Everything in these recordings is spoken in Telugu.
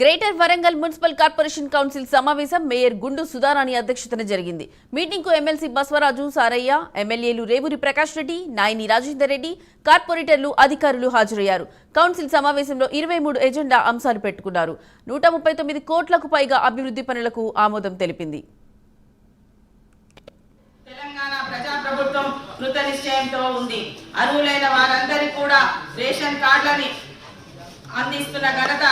Greater Warangal municipal corporation council సమావేశం మేయర్ గుండు సుధారాణి అధ్యక్షతన జరిగింది. మీటింగ్కు ఎమ్మెల్సీ బస్వరాజు సారయ్య ఎమ్మెల్యేలు రేవూరి ప్రకాష్ రెడ్డి నాయని రాజేందర్ రెడ్డి కార్పొరేటర్లు అధికారులు హాజరయ్యారు. కౌన్సిల్ సమావేశంలో ఇరవై మూడు ఎజెండా అంశాలు పెట్టుకున్నారు. నూట ముప్పై తొమ్మిది కోట్లకు పైగా అభివృద్ధి పనులకు ఆమోదం తెలిపింది. తెలంగాణ ప్రజాప్రభుత్వం కృత నిశ్చయంతో ఉంది. అర్హులైన వారందరికీ కూడా రేషన్ కార్డులని అందిస్తున్న ఘనత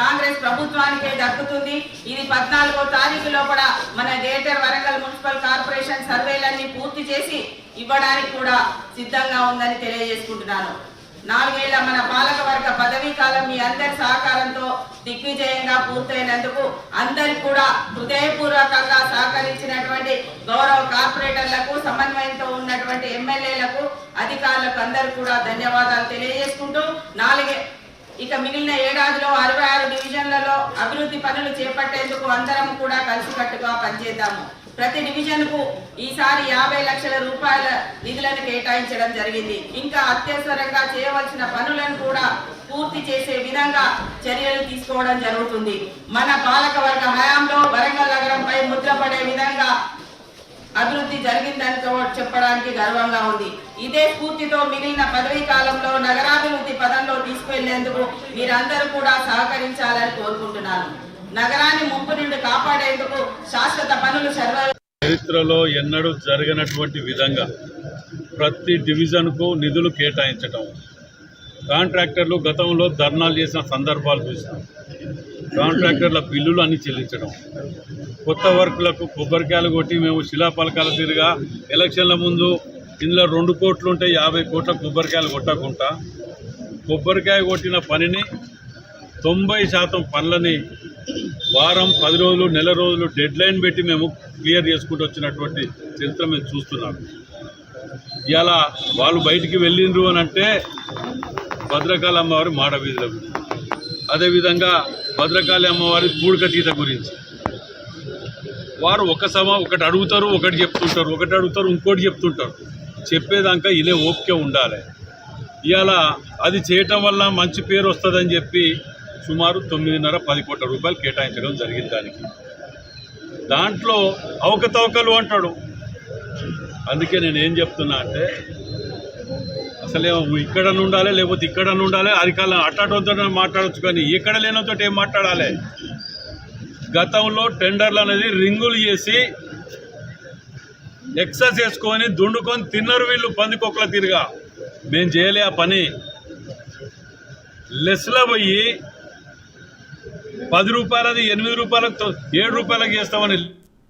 కాంగ్రెస్ ప్రభుత్వానికే దక్కుతుంది. ఇది పద్నాలుగో తారీఖు లోపల మన గ్రేటర్ వరంగల్ మున్సిపల్ కార్పొరేషన్ సర్వేలన్నీ పూర్తి చేసి ఇవ్వడానికి కూడా సిద్ధంగా ఉందని తెలియజేసుకుంటున్నాను. నాలుగేళ్ళ మన పాలకవర్గ పదవీ కాలం మీ అందరి సహకారంతో దిగ్విజయంగా పూర్తయినందుకు అందరికి కూడా హృదయపూర్వకంగా సహకరించినటువంటి గౌరవ కార్పొరేటర్లకు సమన్వయంతో ఉన్నటువంటి ఎమ్మెల్యేలకు అధికారులకు అందరు కూడా ధన్యవాదాలు తెలియజేసుకుంటూ నాలుగే ఇక మిగిలిన ఏడాదిలో అరవై ఆరు డివిజన్లలో అభివృద్ధి పనులు చేపట్టేందుకు అందరం కూడా కలిసికట్టుగా పనిచేద్దాము. ప్రతి డివిజన్కు ఈసారి యాభై లక్షల రూపాయల నిధులను కేటాయించడం జరిగింది. ఇంకా అత్యవసరంగా చేయవలసిన పనులను కూడా పూర్తి చేసే విధంగా చర్యలు తీసుకోవడం జరుగుతుంది. మన పాలకవర్గ హయాంలో వరంగల్ నగరంపై ముద్రపడే విధంగా అభివృద్ధి జరిగిందని తో- చెప్పడానికి గర్వంగా ఉంది. ఇదే స్ఫూర్తితో మిగిలిన పదవీ కాలంలో నగర తీసుకువెళ్ళేందుకు మీరందరూ కూడా సహకరించాలని కోరుకుంటున్నాను. నగరాన్ని ముంపు నుండి కాపాడేందుకు శాశ్వత పనులు సర్వ చరిత్రలో ఎన్నడూ జరగనటువంటి విధంగా ప్రతి డివిజన్కు నిధులు కేటాయించటం కాంట్రాక్టర్లు గతంలో ధర్నాలు చేసిన సందర్భాలు చూసినాం. కాంట్రాక్టర్ల బిల్లులు అన్ని చెల్లించడం కొత్త వర్కులకు కొబ్బరికాయలు కొట్టి మేము శిలాపలకాల తీరుగా ఎలక్షన్ల ముందు ఇందులో రెండు కోట్లు ఉంటే యాభై కోట్ల కొబ్బరికాయలు కొట్టకుండా కొబ్బరికాయ కొట్టిన పనిని తొంభై శాతం పనులని వారం పది రోజులు నెల రోజులు డెడ్ లైన్ పెట్టి మేము క్లియర్ చేసుకుంటూ వచ్చినటువంటి చరిత్ర మేము చూస్తున్నాము ఇలా వాళ్ళు బయటికి వెళ్ళిండ్రు అని అంటే భద్రకాళి అమ్మవారి మాడ వీధుల గురించి. అదేవిధంగా భద్రకాళి అమ్మవారి పూడికతీత గురించి. వారు ఒక సమ ఒకటి అడుగుతారు ఒకటి చెప్తుంటారు ఒకటి అడుగుతారు ఇంకోటి చెప్తుంటారు. చెప్పేదాకా ఇదే ఓపిక ఉండాలి. ఇవాళ అది చేయటం వల్ల మంచి పేరు వస్తుందని చెప్పి సుమారు తొమ్మిదిన్నర పది కోట్ల రూపాయలు కేటాయించడం జరిగింది దానికి. దాంట్లో అవకతవకలు అంటాడు. అందుకే నేను ఏం చెప్తున్నా అంటే అసలే ఇక్కడ ఉండాలి లేకపోతే ఇక్కడ ఉండాలి అధికారులు అట్టాటంతో మాట్లాడచ్చు కానీ ఇక్కడ లేనంతో ఏం మాట్లాడాలి? గతంలో టెండర్లు అనేది రింగులు చేసి ఎక్సర్సైజ్ చేసుకొని దుండుకొని తిన్నారు వీళ్ళు పందికొక్కల తిరిగా. మేము చేయలే ఆ పని. లెస్లో పోయి పది రూపాయలది ఎనిమిది రూపాయలకు ఏడు రూపాయలకు చేస్తామని